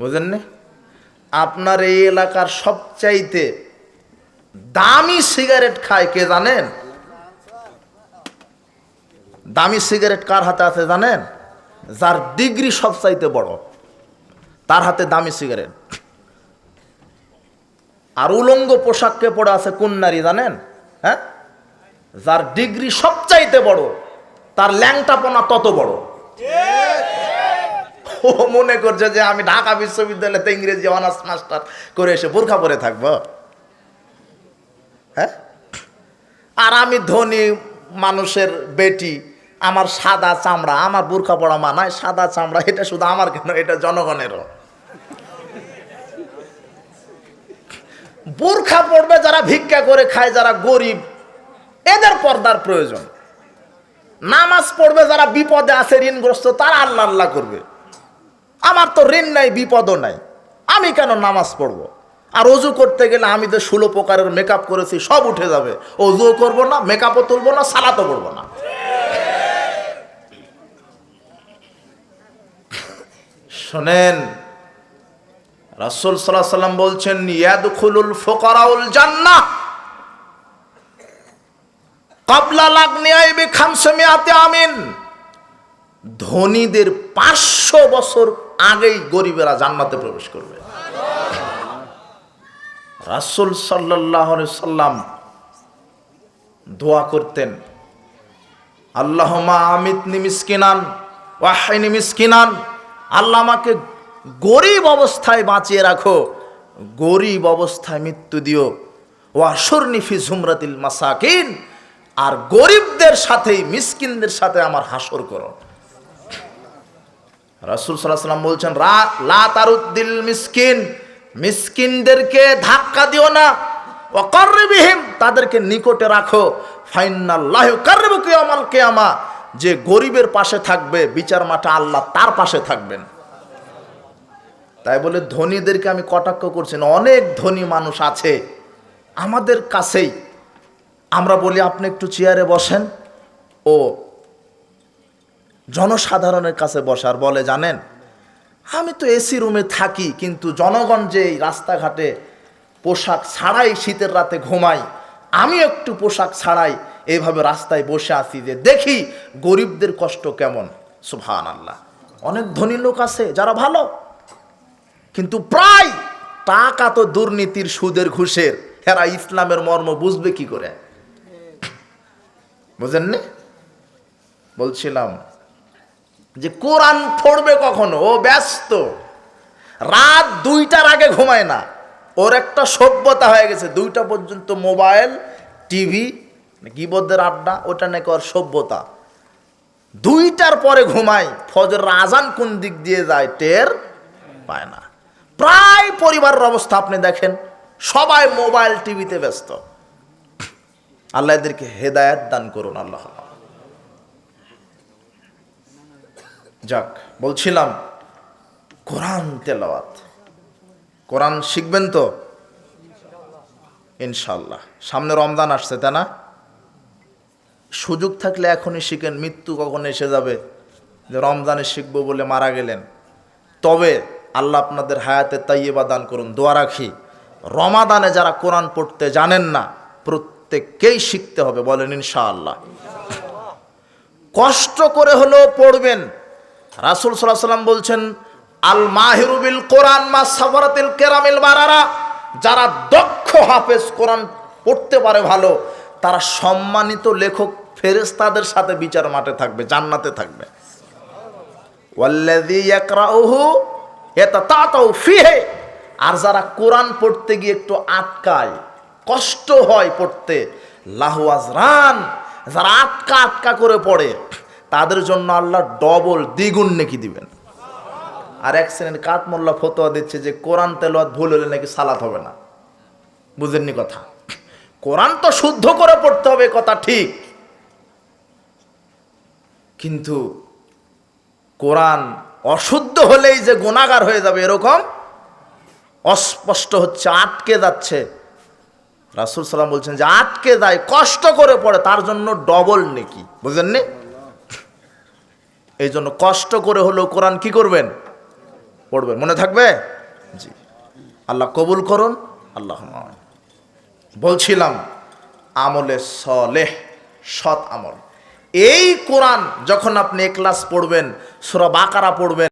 বুঝেননি আপনার এই এলাকার সবচাইতে দামি সিগারেট খায় কে জানেন? দামি সিগারেট কার হাতে আছে জানেন? যার ডিগ্রি সবচাইতে বড়, তার হাতে দামি সিগারেট। আর উলঙ্গ পোশাককে পড়ে আছে কোন নারী জানেন? হ্যাঁ? যার ডিগ্রি সবচাইতে বড়, তার ল্যাংটাপনা তত বড়। ও মনে করছে যে আমি ঢাকা বিশ্ববিদ্যালয়তে ইংরেজি অনার্স মাস্টার করে এসে বোরখা পরে থাকব। হ্যাঁ? আর আমি ধনী মানুষের বেটি, আমার সাদা চামড়া, আমার বোরখা পড়া মানায় সাদা চামড়া, এটা শুধু আমার কেন? এটা জনগণেরও। বোরখা পড়বে যারা ভিক্ষা করে খায়, যারা গরিব, এদের পর্দার প্রয়োজন। নামাজ পড়বে, যারা বিপদে আছে, ঋণগ্রস্ত, তারা আল্লাহ আল্লাহ করবে। আমার তো ঋণ নাই, বিপদও নাই। আমি কেন নামাজ পড়ব? আর অজু করতে গেলে আমি তো ষোলো প্রকারের মেকআপ করেছি, সব উঠে যাবে। অজুও করব না মেকআপও তুলবো না সালাতও করব না। শোনেন, রাসুল সাল্লাহ সাল্লাম বলছেন, ইয়াদখুলুল ফোকারাউল জান্নাহ। কাবলা লাগনিয়াই বি খামসমিয়াতে আমিন। ধনীদের পাঁচশো বছর আগেই গরিবেরা জান্নাতে প্রবেশ করবে। রাসুল সাল্লাহ সাল্লাম দোয়া করতেন আল্লাহ আল্লাহমা আমিত নিমিসকিনান ওয়াহাই নিমিসকিনান আল্লাহ আমাকে গরিব অবস্থায় বাঁচিয়ে রাখো, গরিব অবস্থায় মৃত্যু দিও ওয়াসুর নিফি ঝুমরাতিল মাসাকিন, আর গরিবদের সাথেই মিসকিনদের সাথে আমার হাসর করো। রাসুল সাল্লাম বলছেন লা তারুদ্দিল মিসকিন, মিসকিনদেরকে ধাক্কা দিও না। অকর্রিবিহিম তাদেরকে নিকটে রাখো। ফাইনাল্লাহ কার্রিবু কিয়ামাল কিয়ামা, যে গরিবের পাশে থাকবে, বিচার মাঠে আল্লাহ তার পাশে থাকবেন। তাই বলে ধনীদেরকে আমি কটাক্ষ করছি না। অনেক ধনী মানুষ আছে, আমাদের কাছেই। আমরা বলি, আপনি একটু চেয়ারে বসেন। ও জনসাধারণের কাছে বসার বলে, জানেন? আমি তো এসি রুমে থাকি, কিন্তু জনগণ যে রাস্তাঘাটে পোশাক ছাড়াই শীতের রাতে ঘুমাই, আমি একটু পোশাক ছাড়াই এইভাবে রাস্তায় বসে আছি যে দেখি গরিবদের কষ্ট কেমন। সুভান আল্লাহ অনেক ধনী লোক আছে যারা ভালো, কিন্তু প্রায় টাকা তো দুর্নীতির সুদের ঘুষের। এরা ইসলামের মর্ম বুঝবে কি করে? বুঝেননি? বলছিলাম যে কোরআন পড়বে কখনো? ও ব্যস্ত। রাত দুইটার আগে ঘুমায় না। ওর একটা সভ্যতা হয়ে গেছে। দুইটা পর্যন্ত মোবাইল, টিভি গিবদের আড্ডা, ওটা নাকি ওর সভ্যতা। দুইটার পরে ঘুমায়। ফজর আজান কোন দিক দিয়ে যায় টের পায় না। প্রায় পরিবারের অবস্থা আপনি দেখেন। সবাই মোবাইল, টিভিতে ব্যস্ত। আল্লাহ এদেরকে হেদায়ত দান করুন, আল্লাহ। যাক, বলছিলাম, কোরআন তেলাওয়াত। কোরআন শিখবেন তো? ইনশাল্লাহ সামনে রমজান আসছে, তাই না? সুযোগ থাকলে এখনই শিখেন, মৃত্যু কখন এসে যাবে? যে রমজানে শিখব বলে মারা গেলেন। তবে আল্লাহ আপনাদের হায়াতে তাইয়েবা দান করুন, দোয়া রাখি। রমাদানে যারা কোরআন পড়তে জানেন না, প্রত্যেককেই শিখতে হবে, বলেন ইনশাআল্লাহ। কষ্ট করে হলেও পড়বেন। রাসুল সাল্লাম বলছেন আল মাহিরুবিল কোরআন মা সাফারাতিল কেরামিল বারারা। যারা দক্ষ হাফেজ কোরআন পড়তে পারে ভালো, তারা সম্মানিত লেখক ফেরেস্তাদের সাথে বিচার মাঠে থাকবে, জান্নাতে থাকবে। আর যারা কোরআন পড়তে গিয়ে একটু আটকায়, কষ্ট হয় পড়তে, লাহু আজরান যারা আটকা আটকা করে পড়ে তাদের জন্য আল্লাহ ডবল দ্বিগুণ নেকি দিবেন। আর এক শ্রেণির কাঠমোল্লা ফতোয়া দিচ্ছে যে, কোরআন তেলোয়াত ভুল হলে নাকি সালাত হবে না। বুঝেননি কথা? কোরআন তো শুদ্ধ করে পড়তে হবে কথা ঠিক। কিন্তু কোরআন অশুদ্ধ হলেই যে গুণাগার হয়ে যাবে এরকম, অস্পষ্ট হচ্ছে, আটকে যাচ্ছে। রাসুল সাল্লাম বলছেন যে, আটকে যায়, কষ্ট করে পড়ে, তার জন্য ডবল নেকি। বুঝলেননি এই জন্য কষ্ট করে হলেও কোরআন কি করবেন? পড়বেন। মনে থাকবে? জি। আল্লাহ কবুল করুন। আল্লাহ বলছিলাম, আমলে সলেহ, সৎ আমল। এই কোরআন যখন আপনি ক্লাস পড়বেন, সুরা বাকারা পড়বেন